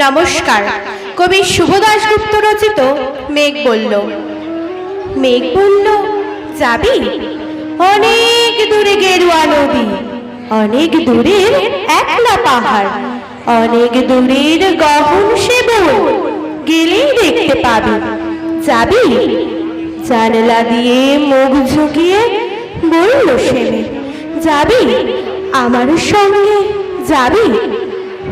নমস্কার। কবি শুভ দাশগুপ্ত রচিত মেঘ বলল। মেঘ বলল, যাবি? অনেক দূরে গেরুয়া নদী, অনেক দূরের একলা পাহাড়, অনেক দূরের গহন সে বন, গেলেই দেখতে পাবি। যাবি? জানলা দিয়ে মুখ ঝুঁকিয়ে বলল সে যাবি? আমার সঙ্গে যাবি?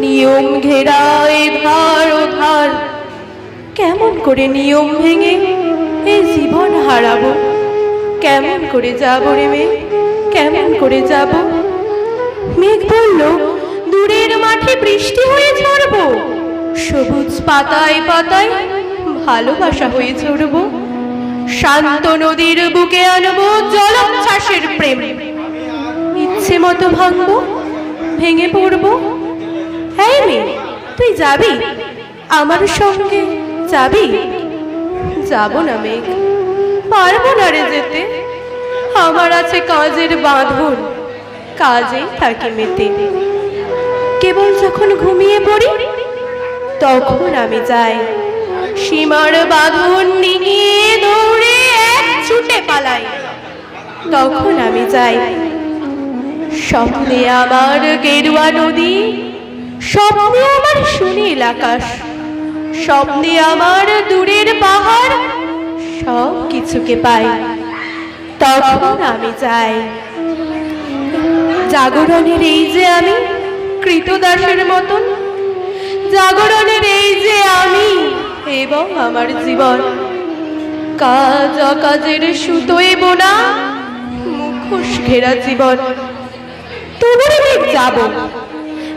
নিয়ম ঘেরা এ ধার ও ধার। কেমন করে নিয়ম ভেঙে এই জীবন হারাবো? কেমন করে যাব রে মেঘ কেমন করে যাব? মেঘ বলল, দূরের মাঠে বৃষ্টি হয়ে ঝরবো। সবুজ পাতায় পাতায় ভালোবাসা হয়ে ঝরবো। শান্ত নদীর বুকে আনব জলোচ্ছ্বাসের প্রেম। ইচ্ছে মতো ভাঙবো, ভেঙে পড়ব হ্যাঁ মেয়ে তুই যাবি? আমার সঙ্গে যাবি? যাব না মেঘ, পারব না রে যেতে। আমার আছে কাজের বাঁধন, কাজেই থাকি মেতে। কেবল যখন ঘুমিয়ে পড়ি, তখন আমি যাই। সীমার বাঁধন নিয়ে দৌড়ে এক ছুটে পালাই। তখন আমি যাই। স্বপ্নে আমার গেরুয়া নদী স্বপ্নে আমার সুনীল আকাশ। স্বপ্নে আমার দূরের পাহাড়। সব কিছুকে পাই। তখন আমি যাই জাগরণের এই যে আমি, কৃতদাসের মতন। জাগরণের এই যে আমি এবং আমার জীবন। কাজ অকাজের সুতোয় বোনা মুখোশ ঘেরা জীবন। তোমার আমি যাব।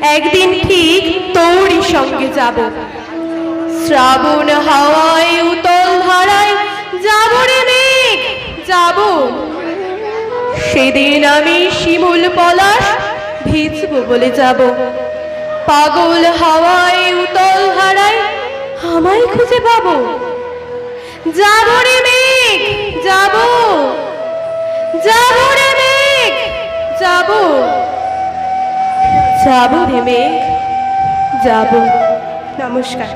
একদিন ঠিক তোরই সঙ্গে যাব। শ্রাবণ হাওয়ায়, উতল ধারায়, যাব রে মেঘ, যাব। সেদিন আমি শিমুল পলাশ ভিজবো বলে যাব। পাগল হাওয়ায়, উতল ধারায় আমায় খুঁজে পাবো। যাব রে মেঘ, যাব। যাব রে মেঘ, যাব। যাব রে মেঘ যাব নমস্কার